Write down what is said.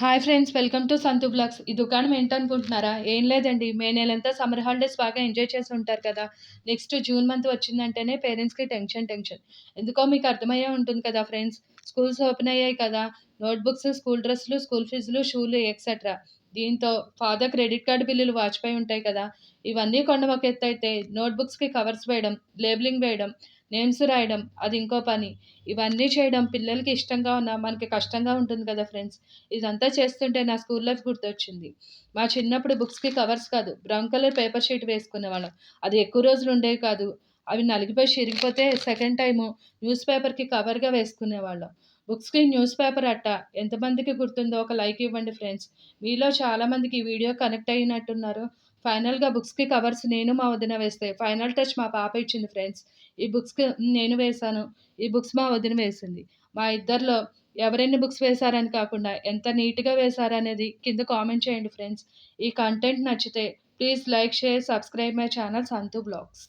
Hi friends welcome to Santhu blogs ఈ దుకాణం ఏంటనుకుంటున్నారా? ఏం లేదండి. మే నెలంతా సమ్మర్ హాలిడేస్ బాగా ఎంజాయ్ చేసి ఉంటారు కదా. నెక్స్ట్ జూన్ మంత్ వచ్చిందంటేనే పేరెంట్స్కి టెన్షన్ టెన్షన్ ఎందుకో మీకు అర్థమయ్యే ఉంటుంది కదా ఫ్రెండ్స్ స్కూల్స్ ఓపెన్ అయ్యాయి కదా. నోట్బుక్స్ స్కూల్ డ్రెస్సులు స్కూల్ ఫీజులు షూలు ఎక్సెట్రా దీంతో ఫాదర్ క్రెడిట్ కార్డు బిల్లులు వాచిపోయి ఉంటాయి కదా. ఇవన్నీ కొండ ఒక ఎత్తు అయితే నోట్బుక్స్కి కవర్స్ వేయడం లేబులింగ్ వేయడం నేమ్స్ రాయడం అది ఇంకో పని. ఇవన్నీ చేయడం పిల్లలకి ఇష్టంగా ఉన్న మనకి కష్టంగా ఉంటుంది కదా ఫ్రెండ్స్. ఇదంతా చేస్తుంటే నా స్కూల్ లైఫ్ గుర్తొచ్చింది. మా చిన్నప్పుడు బుక్స్కి కవర్స్ కాదు బ్రౌన్ కలర్ పేపర్ షీట్ వేసుకునేవాళ్ళం. అది ఎక్కువ రోజులు ఉండేవి కాదు. అవి నలిగిపోయి చిరిగిపోతే సెకండ్ టైము న్యూస్ పేపర్కి కవర్గా వేసుకునేవాళ్ళం. బుక్స్కి న్యూస్ పేపర్ అట్ట. ఎంతమందికి గుర్తుందో ఒక లైక్ ఇవ్వండి ఫ్రెండ్స్. మీలో చాలామందికి ఈ వీడియో కనెక్ట్ అయినట్టున్నారు. ఫైనల్గా బుక్స్కి కవర్స్ నేను మా వదిన వేస్తే ఫైనల్ టచ్ మా పాప ఇచ్చింది ఫ్రెండ్స్. ఈ బుక్స్కి నేను వేశాను. ఈ బుక్స్ మా వదిన వేసింది. మా ఇద్దరిలో ఎవరెన్ని బుక్స్ వేశారని కాకుండా ఎంత నీట్గా వేశారనేది కింద కామెంట్ చేయండి ఫ్రెండ్స్. ఈ కంటెంట్ నచ్చితే please like share subscribe my channel Santhu blogs.